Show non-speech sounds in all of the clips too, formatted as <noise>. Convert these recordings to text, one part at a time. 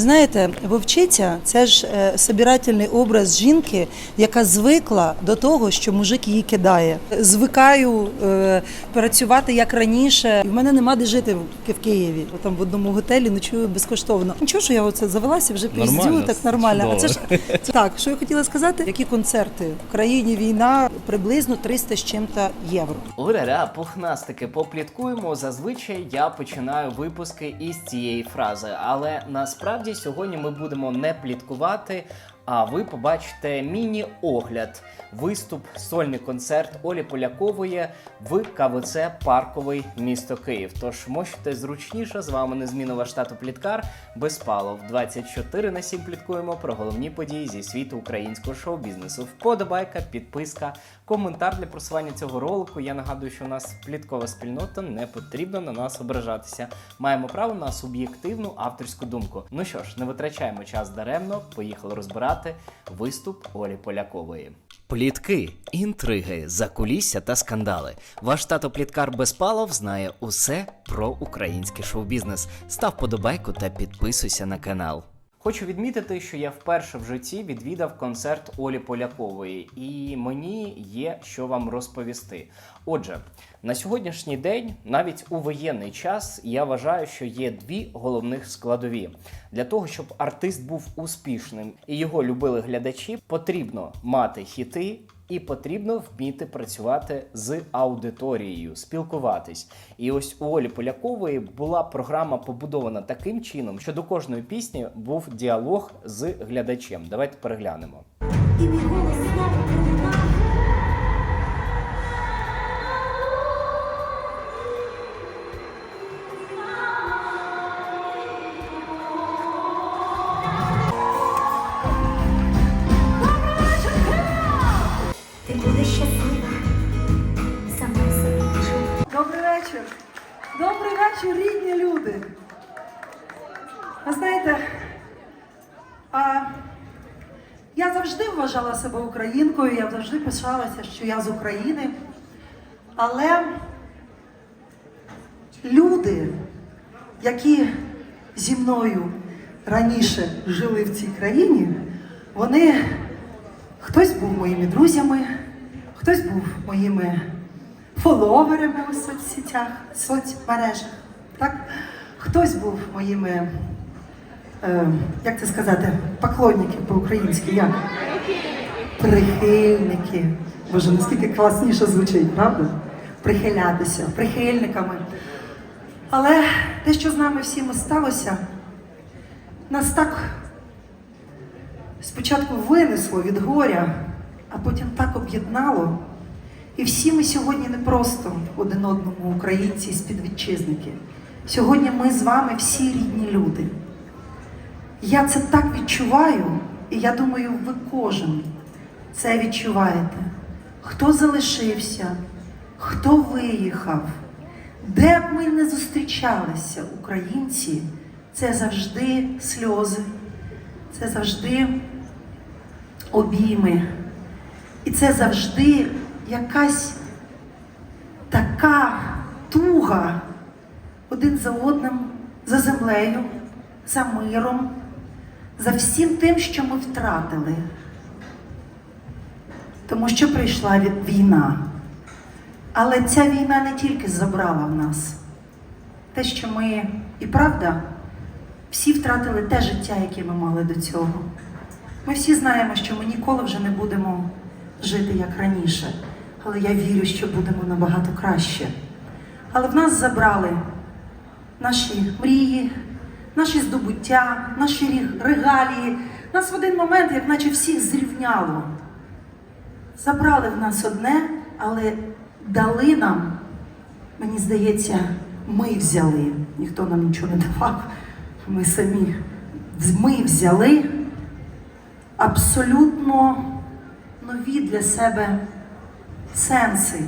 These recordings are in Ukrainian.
Знаєте, вовчиця це ж е, собирательний образ жінки, яка звикла до того, що мужик її кидає. Звикаю е, працювати як раніше. В мене нема де жити в, в Києві. Там в одному готелі ночую безкоштовно. Нічого, що я оце завелася, вже піздю, так нормально. А це ж це, так, що я хотіла сказати, які концерти в країні війна приблизно 300 з чим-то євро. Ураря, пухнастики, попліткуємо. Зазвичай я починаю випуски із цієї фрази, але насправді сьогодні ми будемо не пліткувати. А ви побачите міні-огляд, виступ, сольний концерт Олі Полякової в КВЦ Парковий місто Київ. Тож можете зручніше з вами незмінова штату Пліткар Безпалов. 24 на 7 пліткуємо про головні події зі світу українського шоу-бізнесу. Вподобайка, підписка, коментар для просування цього ролику. Я нагадую, що у нас пліткова спільнота, не потрібно на нас ображатися. Маємо право на суб'єктивну авторську думку. Ну що ж, не витрачаємо час даремно. Поїхали розбирати виступ Олі Полякової. Плітки, інтриги, закулісся та скандали. Ваш тато Пліткар Безпалов знає усе про український шоу-бізнес. Став подобайку та підписуйся на канал. Хочу відмітити, що я вперше в житті відвідав концерт Олі Полякової, і мені є що вам розповісти. Отже, на сьогоднішній день, навіть у воєнний час, я вважаю, що є дві головних складові. Для того, щоб артист був успішним і його любили глядачі, потрібно мати хіти і потрібно вміти працювати з аудиторією, спілкуватись. І ось у Олі Полякової була програма побудована таким чином, що до кожної пісні був діалог з глядачем. Давайте переглянемо. І мій голос себе українкою, я завжди пишалася, що я з України. Але люди, які зі мною раніше жили в цій країні, вони хтось був моїми друзями, хтось був моїми фоловерами у соцсетях, соцмережах. Так? Хтось був моїми, е, як це сказати, поклонники по-українськи, як? Прихильники. Боже, наскільки класніше звучить, правда? Прихилятися, прихильниками. Але те, що з нами всіми сталося, нас так спочатку винесло від горя, а потім так об'єднало. І всі ми сьогодні не просто один одному українці співвітчизники. Сьогодні ми з вами всі рідні люди. Я це так відчуваю, і я думаю, ви кожен це відчуваєте. Хто залишився, хто виїхав, де б ми не зустрічалися, українці, це завжди сльози, це завжди обійми. І це завжди якась така туга один за одним, за землею, за миром, за всім тим, що ми втратили. Тому що прийшла від- війна. Але ця війна не тільки забрала в нас те, що ми і правда всі втратили те життя, яке ми мали до цього. Ми всі знаємо, що ми ніколи вже не будемо жити як раніше, але я вірю, що будемо набагато краще. Але в нас забрали наші мрії, наші здобуття, наші регалії. Нас в один момент, як наче всіх зрівняло. Забрали в нас одне, але дали нам, мені здається, ми взяли. Ніхто нам нічого не давав. Ми самі ми взяли абсолютно нові для себе сенси.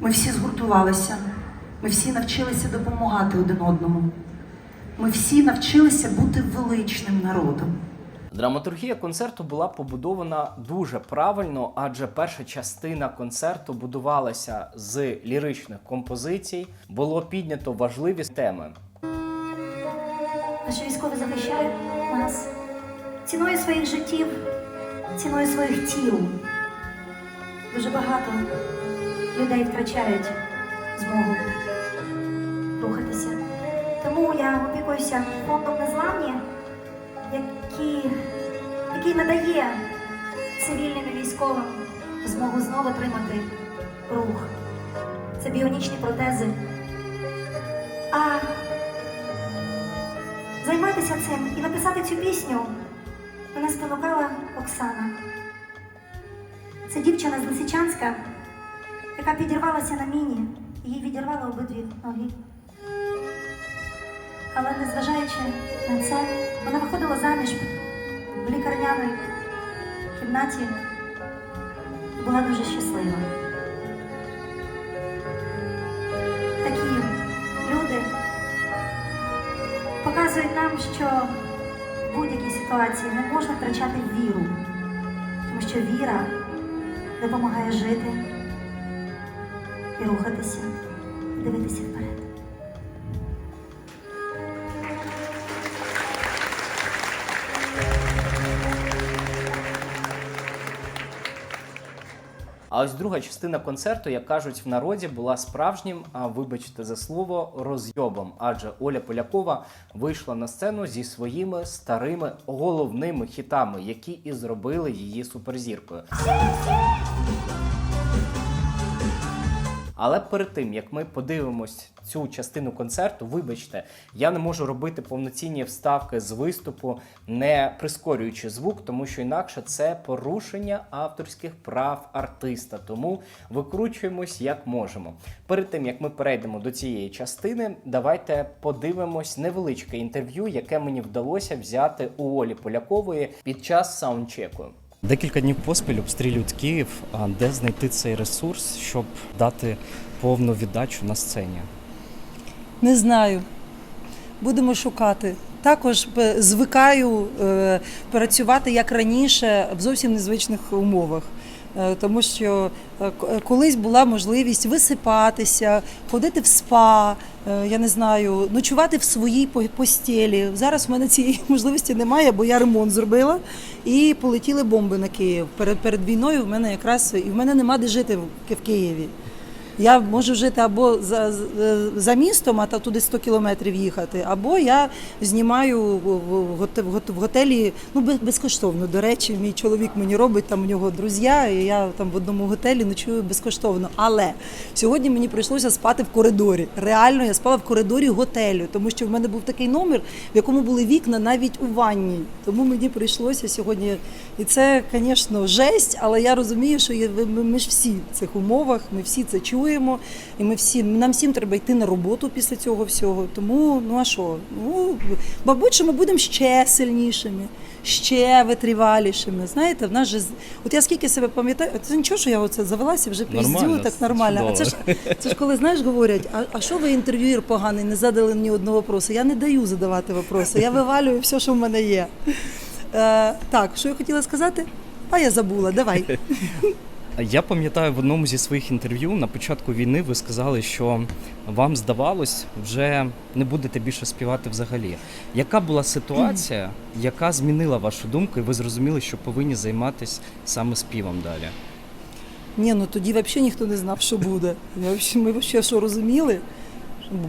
Ми всі згуртувалися, ми всі навчилися допомагати один одному. Ми всі навчилися бути величним народом. Драматургія концерту була побудована дуже правильно, адже перша частина концерту будувалася з ліричних композицій, було піднято важливі теми. Наші військові захищають нас ціною своїх життів, ціною своїх тіл. Дуже багато людей втрачають змогу рухатися. Тому я опікуюся фондом незламні, який, який надає цивільним і військовим змогу знову отримати рух. Це біонічні протези. А займатися цим і написати цю пісню мене спонукала Оксана. Це дівчина з Лисичанська, яка підірвалася на міні, їй відірвало обидві ноги. Але незважаючи на це, вона виходила заміж в лікарняній кімнаті і була дуже щаслива. Такі люди показують нам, що в будь-якій ситуації не можна втрачати віру, тому що віра допомагає жити і рухатися, і дивитися вперед. А ось друга частина концерту, як кажуть в народі, була справжнім, а вибачте за слово, розйобом. Адже Оля Полякова вийшла на сцену зі своїми старими головними хітами, які і зробили її суперзіркою. Але перед тим як ми подивимось цю частину концерту, вибачте, я не можу робити повноцінні вставки з виступу, не прискорюючи звук, тому що інакше це порушення авторських прав артиста. Тому викручуємось як можемо. Перед тим як ми перейдемо до цієї частини, давайте подивимось невеличке інтерв'ю, яке мені вдалося взяти у Олі Полякової під час саундчеку. Декілька днів поспіль обстрілюють Київ. А де знайти цей ресурс, щоб дати повну віддачу на сцені? Не знаю. Будемо шукати. Також е, звикаю е, працювати як раніше в зовсім незвичних умовах. Е, Тому що колись була можливість висипатися, ходити в спа, я не знаю, ночувати в своїй по- постелі. Зараз в мене цієї <laughs> можливості немає, бо я ремонт зробила і полетіли бомби на Київ. Перед, перед війною в мене якраз і в мене нема де жити в Києві. Я можу жити або за, за- містом, а туди 100 кілометрів їхати, або я знімаю в готелі ну безкоштовно. До речі, мій чоловік мені робить там у нього друзі, і я там в одному готелі ночую безкоштовно. Але сьогодні мені прийшлося спати в коридорі. Реально я спала в коридорі готелю, тому що в мене був такий номер, в якому були вікна навіть у ванні. Тому мені прийшлося сьогодні. І це, звісно, жесть, але я розумію, що ми, ж всі в цих умовах, ми всі це чуємо, і ми всі нам всім треба йти на роботу після цього всього. Тому ну а що? Ну мабуть, що ми будемо ще сильнішими. Ще витривалішими. Знаєте, в нас же от я скільки себе пам'ятаю, це нічого, що я оце завелася, вже піздю, так нормально. А це ж <laughs> це ж коли знаєш, говорять, а, а що ви інтерв'юєр поганий, не задали ні одного вопросу. Я не даю задавати вопроси, я вивалюю все, що в мене є. Е, так, що я хотіла сказати? А я забула, давай. <laughs> Я пам'ятаю в одному зі своїх інтерв'ю на початку війни ви сказали, що вам здавалось, вже не будете більше співати взагалі. Яка була ситуація, яка змінила вашу думку, і ви зрозуміли, що повинні займатися саме співом далі? Ні, ну тоді взагалі ніхто не знав, що буде. Ми взагалі що розуміли?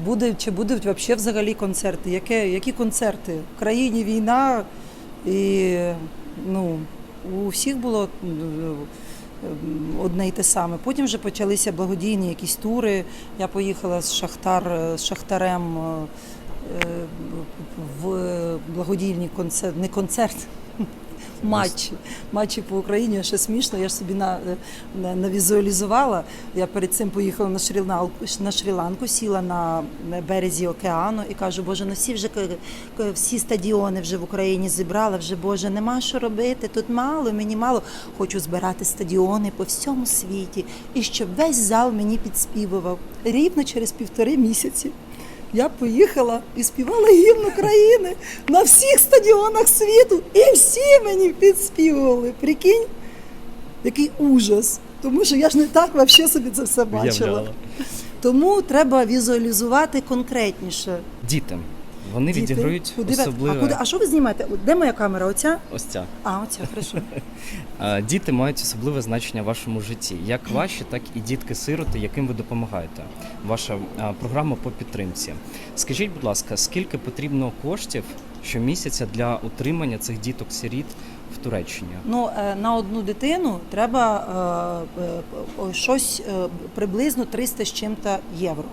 Буде, чи будуть взагалі концерти? Яке, які концерти? В країні війна, і ну, у всіх було одне й те саме. Потім вже почалися благодійні якісь тури. Я поїхала з Шахтар, з Шахтарем е, в благодійний концерт, не концерт. Матчі, матчі по Україні ще смішно. Я ж собі на, навізуалізувала. Я перед цим поїхала на Шрі-Ланку, на Шрі-Ланку, сіла на березі океану і кажу, Боже, ну всі вже всі стадіони вже в Україні зібрала. Вже Боже, нема що робити. Тут мало, мені мало. Хочу збирати стадіони по всьому світі і щоб весь зал мені підспівував. Рівно через півтори місяці. Я поїхала і співала гімн України на всіх стадіонах світу, і всі мені підспівували. Прикинь, який ужас. Тому що я ж не так взагалі собі це все бачила. Тому треба візуалізувати конкретніше. Діти. Вони Діти. відіграють Куди ви- особливе. А, куди, а що ви знімаєте? Де моя камера? Оця? Ось ця. А, оця, хорошо. <laughs> Е, Діти мають особливе значення в вашому житті, як ваші, так і дітки-сироти, яким ви допомагаєте. Ваша е, програма по підтримці. Скажіть, будь ласка, скільки потрібно коштів щомісяця для утримання цих діток-сиріт в Туреччині? Ну, е, на одну дитину треба е, е, о, щось е, приблизно 300 з чим-то євро.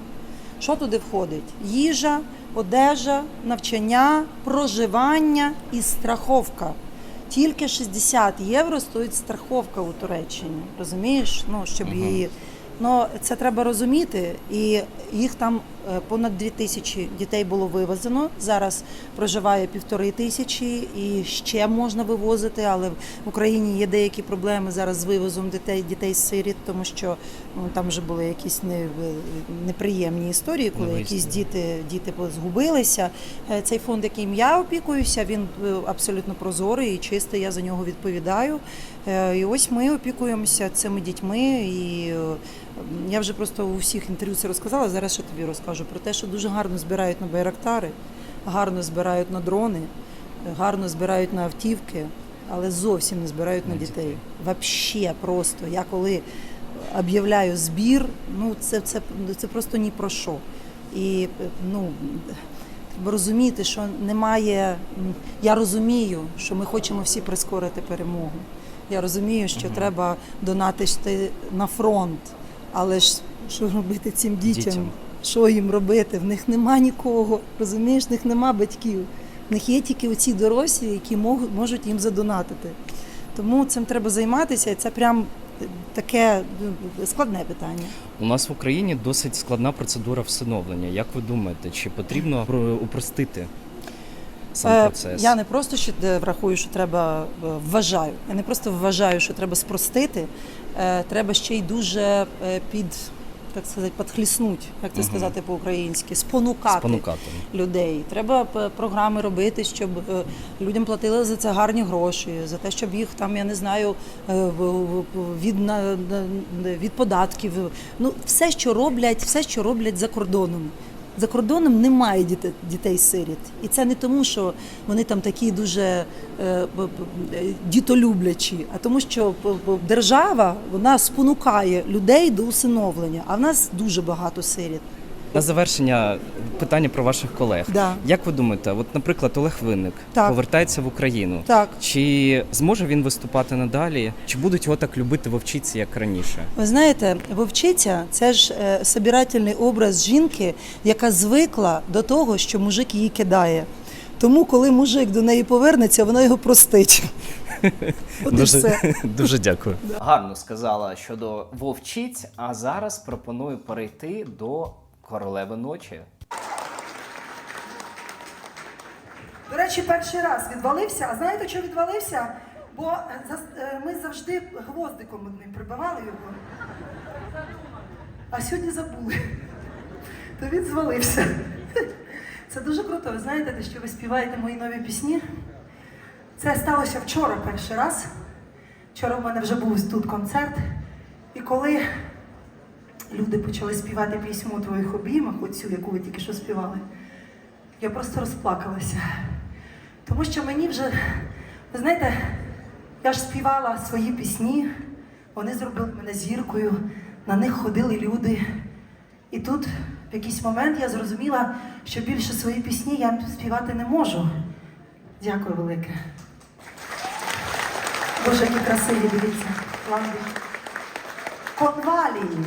Що туди входить? Їжа, одежа, навчання, проживання і страховка. Тільки 60 євро стоїть страховка у Туреччині. Розумієш? Ну, щоб її. Ну, це треба розуміти, і їх там понад дві тисячі дітей було вивезено. Зараз проживає півтори тисячі і ще можна вивозити, але в Україні є деякі проблеми зараз з вивозом дітей, дітей з сиріт, тому що ну, там вже були якісь не, неприємні історії, коли якісь діти, діти згубилися. Е, Цей фонд, яким я опікуюся, він е, абсолютно прозорий і чистий. Я за нього відповідаю. Е, І ось ми опікуємося цими дітьми. І е, я вже просто у всіх інтерв'ю це розказала. Зараз ще тобі розкажу про те, що дуже гарно збирають на байрактари, гарно збирають на дрони, гарно збирають на автівки, але зовсім не збирають на дітей. Вообще просто. Я коли об'являю збір, ну це, це, це просто ні про що. І ну. Треба розуміти, що немає. Я розумію, що ми хочемо всі прискорити перемогу. Я розумію, що Мгм. треба донатити на фронт, але ж що робити цим дітям? Дітям. Що їм робити? В них нема нікого. Розумієш, в них нема батьків. В них є тільки оці дорослі, які можуть, їм задонатити. Тому цим треба займатися, і це прям е, таке е, складне питання. У нас в Україні досить складна процедура всиновлення. Як ви думаєте, чи потрібно упростити сам Е, процес? Я не просто що е, врахую, що треба вважаю. Я не просто вважаю, що треба спростити. Треба ще й дуже під так сказати, підхліснуть, як це угу. сказати по-українськи, спонукати, спонукати? людей. Треба програми робити, щоб е, людям платили за це гарні гроші, за те, щоб їх там, я не знаю, е, від, від податків. Ну, все, що роблять, все, що роблять за кордоном. За кордоном немає дітей, дітей сиріт. І це не тому, що вони там такі дуже е, е, дітолюблячі, а тому, що держава вона спонукає людей до усиновлення. А в нас дуже багато сиріт. На завершення питання про ваших колег. Да. Як ви думаєте, от, наприклад, Олег Винник Так. повертається в Україну. Так. Чи зможе він виступати надалі? Чи будуть його так любити вовчиці, як раніше? Ви знаєте, вовчиця це ж е, собирательний образ жінки, яка звикла до того, що мужик її кидає. Тому, коли мужик до неї повернеться, вона його простить. <laughs> От і Дуже, все. <laughs> дуже дякую. Гарно сказала щодо вовчиць, а зараз пропоную перейти до королеви ночі. До речі, перший раз відвалився. А знаєте, що відвалився? Бо е, е, ми завжди гвоздиком одним прибивали його. А сьогодні забули. То він звалився. Це дуже круто. Ви знаєте, те, що ви співаєте мої нові пісні. Це сталося вчора перший раз. Вчора в мене вже був тут концерт. І коли люди почали співати пісню у твоїх обіймах, оцю, яку ви тільки що співали, я просто розплакалася. Тому що мені вже, ви знаєте, я ж співала свої пісні, вони зробили мене зіркою, на них ходили люди. І тут в якийсь момент я зрозуміла, що більше свої пісні я співати не можу. Дякую велике. Боже, які красиві, дивіться. Конвалії.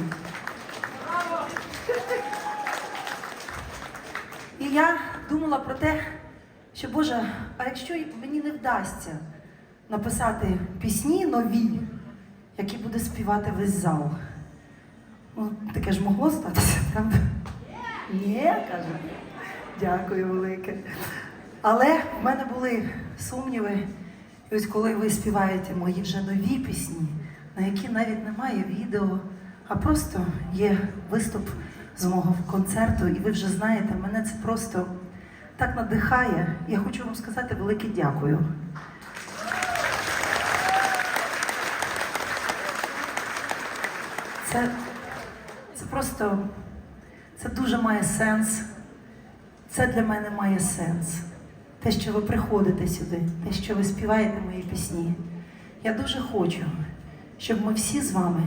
І я думала про те, що Боже, а якщо мені не вдасться написати пісні нові, які буде співати весь зал. Ну, таке ж могло статися, правда? Ні, каже. Дякую велике. Але в мене були сумніви. І ось коли ви співаєте мої вже нові пісні, на які навіть немає відео, а просто є виступ з мого концерту, і ви вже знаєте, мене це просто так надихає. Я хочу вам сказати велике дякую. Це, це просто це дуже має сенс. Це для мене має сенс. Те, що ви приходите сюди, те, що ви співаєте мої пісні. Я дуже хочу, щоб ми всі з вами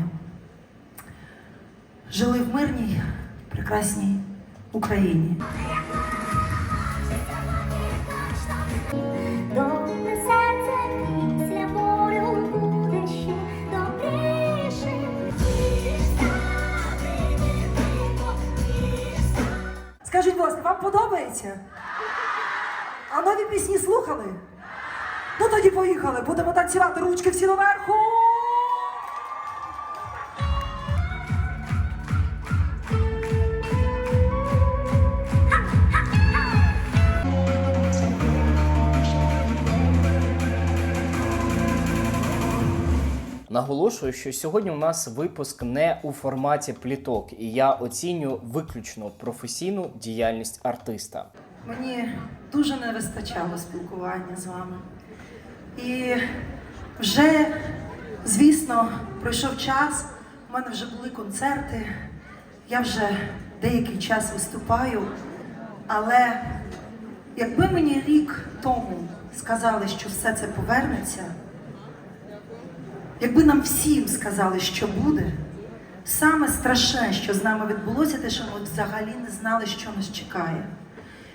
жили в мирній, прекрасній Україні. Скажіть, будь ласка, вам подобається? А нові пісні слухали? Ну тоді поїхали, будемо танцювати ручки всі доверху. Наголошую, що сьогодні у нас випуск не у форматі пліток, і я оцінюю виключно професійну діяльність артиста. Мені дуже не вистачало спілкування з вами. І вже, звісно, пройшов час, у мене вже були концерти, я вже деякий час виступаю, але якби мені рік тому сказали, що все це повернеться, якби нам всім сказали, що буде, саме страшне, що з нами відбулося, те, що ми взагалі не знали, що нас чекає.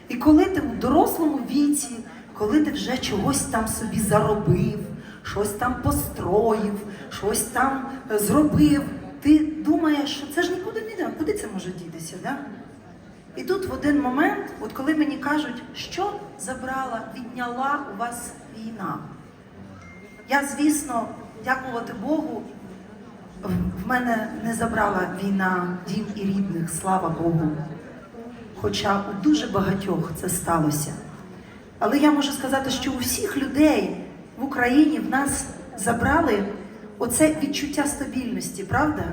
І коли ти у дорослому віці, коли ти вже чогось там собі заробив, щось там построїв, щось там е, зробив, ти думаєш, що це ж нікуди не йде, куди це може дітися, да? І тут в один момент, от коли мені кажуть, що забрала, відняла у вас війна. Я, звісно, дякувати Богу, в мене не забрала війна дім і рідних, слава Богу. Хоча у дуже багатьох це сталося. Але я можу сказати, що у всіх людей в Україні в нас забрали оце відчуття стабільності, правда?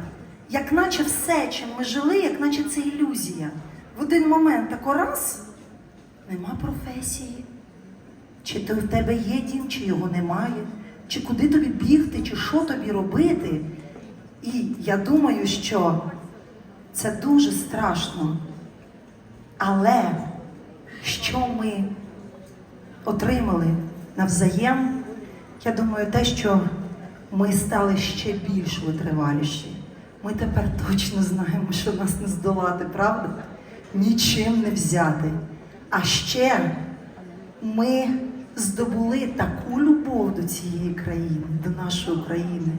Як наче все, чим ми жили, як наче це ілюзія. В один момент тако раз нема професії. Чи то в тебе є дім, чи його немає, чи куди тобі бігти, чи що тобі робити. І я думаю, що це дуже страшно. Але що ми отримали навзаєм, я думаю, те, що ми стали ще більш витриваліші. Ми тепер точно знаємо, що нас не здолати, правда? Нічим не взяти. А ще ми здобули таку любов до цієї країни, до нашої України.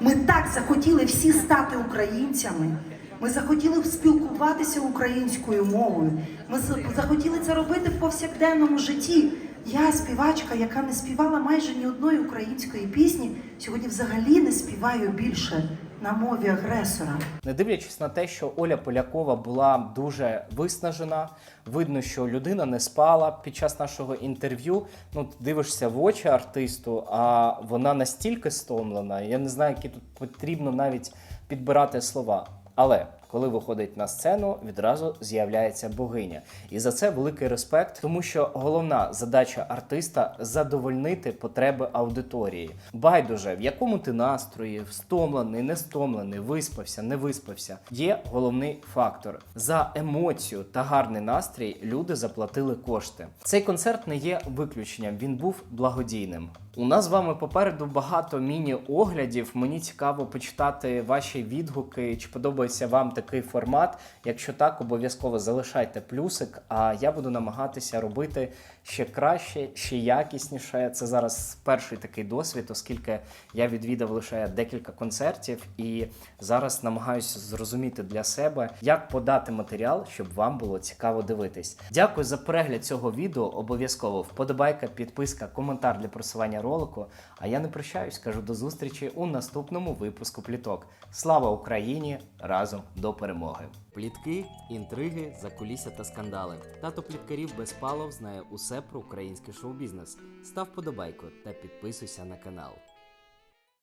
Ми так захотіли всі стати українцями. Ми захотіли спілкуватися українською мовою. Ми захотіли це робити в повсякденному житті. Я співачка, яка не співала майже ні одної української пісні, сьогодні взагалі не співаю більше на мові агресора. Не дивлячись на те, що Оля Полякова була дуже виснажена, видно, що людина не спала під час нашого інтерв'ю. Ну, дивишся в очі артисту, а вона настільки стомлена. Я не знаю, які тут потрібно навіть підбирати слова. Але коли виходить на сцену, відразу з'являється богиня. І за це великий респект, тому що головна задача артиста задовольнити потреби аудиторії. Байдуже, в якому ти настрої, стомлений, не стомлений, виспався, не виспався. Є головний фактор. За емоцію та гарний настрій люди заплатили кошти. Цей концерт не є виключенням, він був благодійним. У нас з вами попереду багато міні-оглядів. Мені цікаво почитати ваші відгуки, чи подобається вам такий формат. Якщо так, обов'язково залишайте плюсик. А я буду намагатися робити ще краще, ще якісніше. Це зараз перший такий досвід, оскільки я відвідав лише декілька концертів, і зараз намагаюся зрозуміти для себе, як подати матеріал, щоб вам було цікаво дивитись. Дякую за перегляд цього відео. Обов'язково вподобайка, підписка, коментар для просування ролику. А я не прощаюсь, кажу до зустрічі у наступному випуску пліток. Слава Україні! Разом до перемоги! Плітки, інтриги, закулісся та скандали. Тато пліткарів без палов знає усе про український шоу-бізнес. Став подобайку та підписуйся на канал.